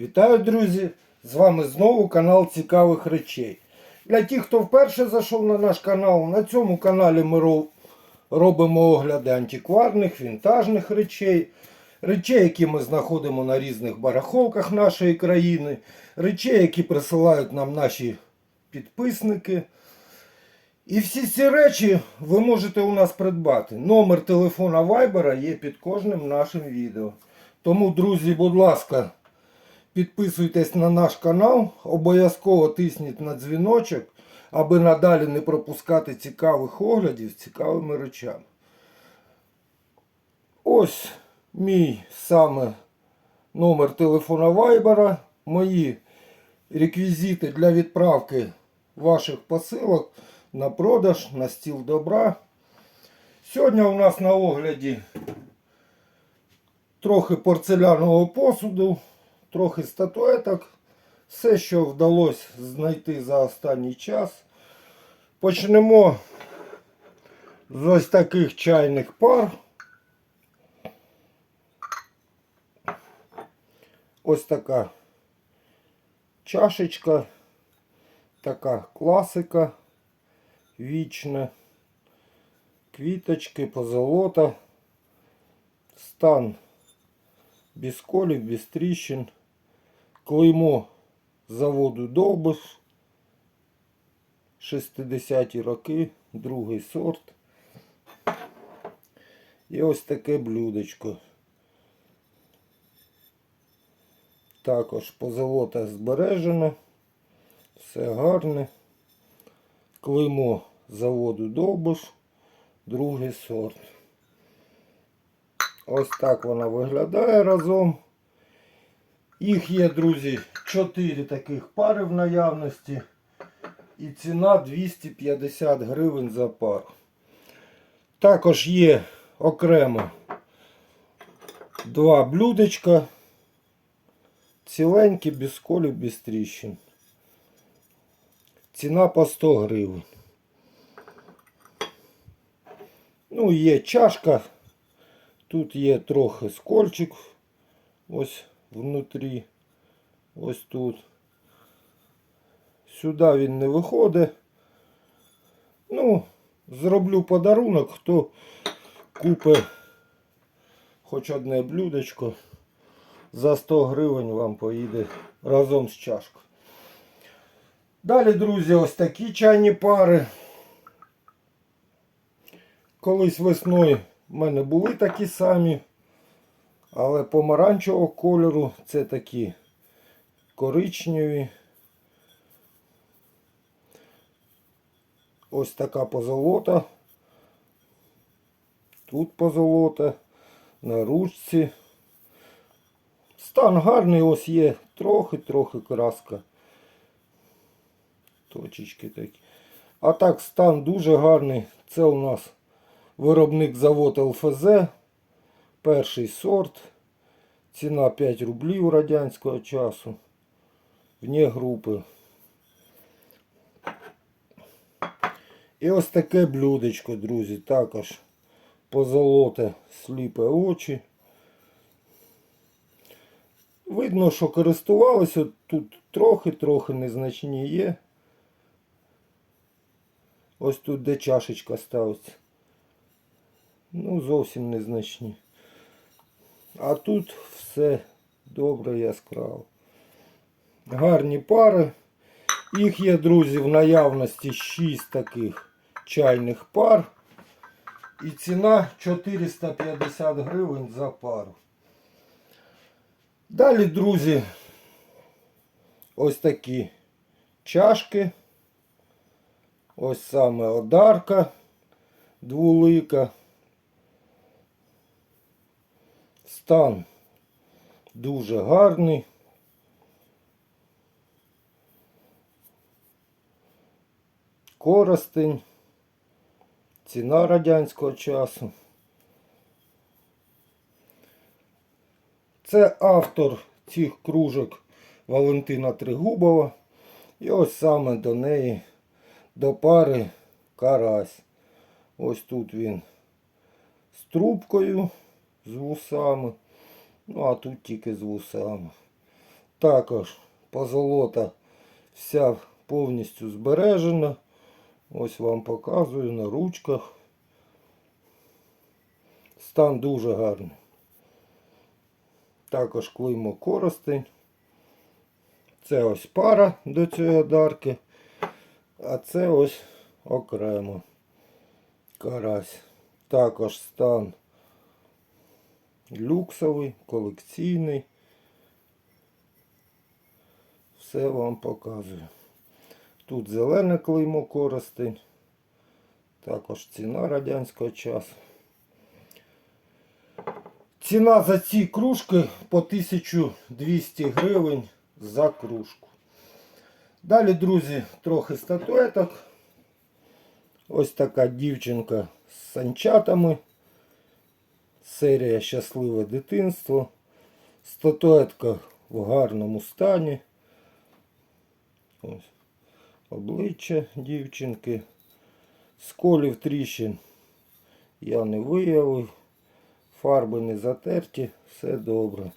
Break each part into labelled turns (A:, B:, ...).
A: Вітаю, друзі! З вами знову канал Цікавих речей. Для тих, хто вперше зайшов на наш канал, на цьому каналі ми робимо огляди антикварних, вінтажних речей, речей, які ми знаходимо на різних барахолках нашої країни, речей, які присилають нам наші підписники. І всі ці речі ви можете у нас придбати. Номер телефона Вайбера є під кожним нашим відео. Тому, друзі, будь ласка, підписуйтесь на наш канал, обов'язково тисніть на дзвіночок, аби надалі не пропускати цікавих оглядів з цікавими речами. Ось мій саме номер телефона Вайбера, мої реквізити для відправки ваших посилок на продаж, на стіл добра. Сьогодні у нас на огляді трохи порцелянового посуду, трохи статуеток. Все, що вдалося знайти за останній час. Почнемо з ось таких чайних пар. Ось така чашечка, така класика, вічна, квіточки, позолота, стан без колів, без тріщин, клеймо заводу Довбиш, 60-ті роки, другий сорт. І ось таке блюдечко. Також позолота збережена, все гарне. Клеймо заводу Довбиш, другий сорт. Ось так вона виглядає разом. Їх є, друзі, 4 таких пари в наявності. І ціна 250 гривень за пару. Також є окремо два блюдечка. Ціленькі, без колів, без тріщин. Ціна по 100 гривень. Ну, є чашка. Тут є трохи скольчик. Ось внутрі. Ось тут. Сюди він не виходить. Ну, зроблю подарунок, хто купить хоч одне блюдечко. За 100 гривень вам поїде разом з чашкою. Далі, друзі, ось такі чайні пари. Колись весною в мене були такі самі, але помаранчевого кольору це такі коричневі. Ось така позолота. Тут позолота, на ручці. Стан гарний, ось є трохи-трохи краска. Точечки такі. А так стан дуже гарний. Це у нас виробник завод ЛФЗ. Перший сорт. Ціна 5 рублів радянського часу. Вне групи. І ось таке блюдечко, друзі, також позолоте сліпе очі. Видно, що користувалися, тут трохи-трохи незначні є. Ось тут де чашечка ставиться. Ну, зовсім незначні. А тут все добре яскраво. Гарні пари. Їх є, друзі, в наявності 6 таких чайних пар. І ціна 450 гривень за пару. Далі, друзі, ось такі чашки. Ось саме одарка двулика. Стан дуже гарний. Коростень. Ціна радянського часу. Це автор цих кружок Валентина Тригубова. І ось саме до неї, до пари карась. Ось тут він з трубкою, з вусами. Ну, а тут тільки з вусами. Також позолота вся повністю збережена. Ось вам показую на ручках. Стан дуже гарний. Також клеймо коростень. Це ось пара до цієї одарки. А це ось окремо карась. Також стан люксовий, колекційний. Все вам показую. Тут зелене клеймо коростень. Також ціна радянського часу. Ціна за ці кружки по 1200 гривень за кружку. Далі, друзі, трохи статуеток. Ось така дівчинка з санчатами. Серія Щасливе дитинство. Статуетка в гарному стані. Ось. Обличчя дівчинки. Сколів тріщин я не виявив. Фарби не затерті, все добре.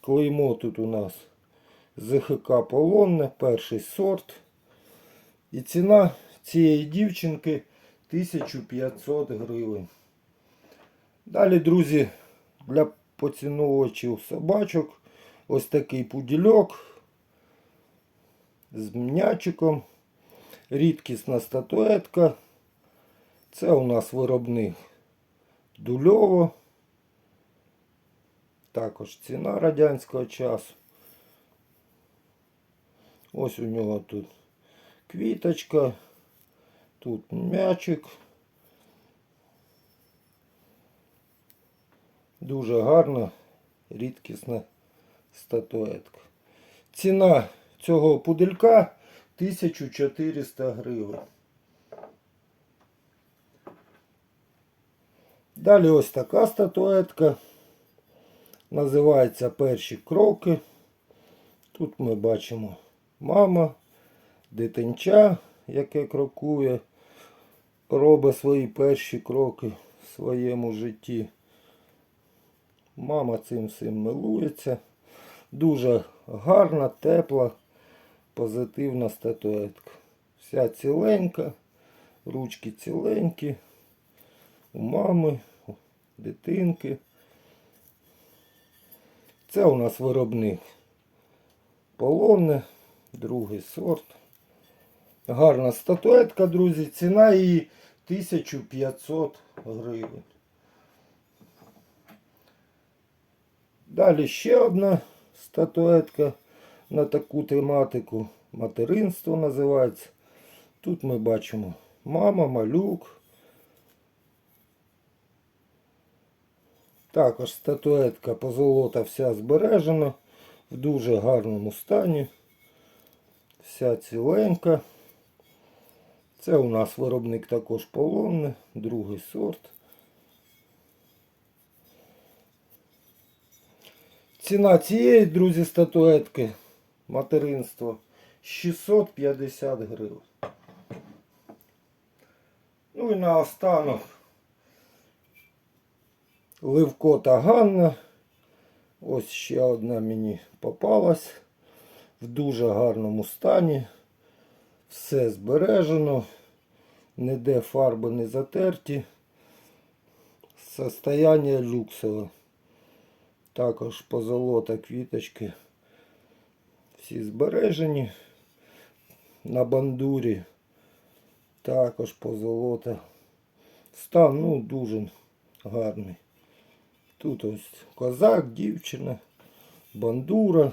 A: Клеймо тут у нас ЗХК Полонне, перший сорт. І ціна цієї дівчинки 1500 гривень. Далі, друзі, для поціновувачів собачок ось такий пудільок з м'ячиком. Рідкісна статуетка. Це у нас виробник Дульово. Також ціна радянського часу. Ось у нього тут квіточка, тут м'ячик. Дуже гарна, рідкісна статуетка. Ціна цього пуделька 1400 гривень. Далі ось така статуетка. Називається перші кроки. Тут ми бачимо мама, дитинча, яке крокує, робить свої перші кроки в своєму житті. Мама цим всім милується. Дуже гарна, тепла, позитивна статуетка. Вся ціленька, ручки ціленькі, у мами, у дитинки. Це у нас виробник полонне, другий сорт. Гарна статуетка, друзі. Ціна її 1500 гривень. Далі ще одна статуетка на таку тематику. Материнство називається. Тут ми бачимо мама, малюк. Також статуетка позолота вся збережена в дуже гарному стані. Вся ціленька. Це у нас виробник також полонне, другий сорт. Ціна цієї, друзі, статуетки материнство 650 гривень. Ну і наостанок Ливко та Ганна. Ось ще одна мені попалась в дуже гарному стані. Все збережено, ніде фарби не затерті. Состояние люксове. Також позолота квіточки. Всі збережені на бандурі. Також позолота. Стан ну, дуже гарний. Тут ось козак, дівчина, бандура.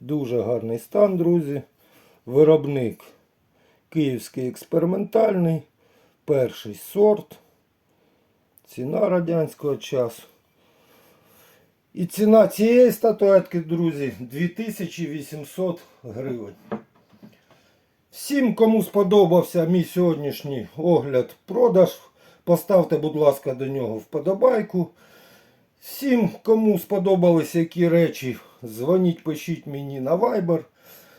A: Дуже гарний стан, друзі. Виробник київський експериментальний, перший сорт. Ціна радянського часу. І ціна цієї статуетки, друзі, 2800 гривень. Всім, кому сподобався мій сьогоднішній огляд продаж, поставте, будь ласка, до нього вподобайку. Всім, кому сподобались які речі, дзвоніть, пишіть мені на Viber.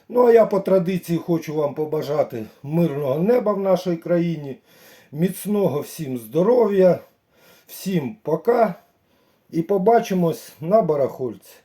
A: Ну а я по традиції хочу вам побажати мирного неба в нашій країні, міцного всім здоров'я, всім пока. І побачимось на барахольці.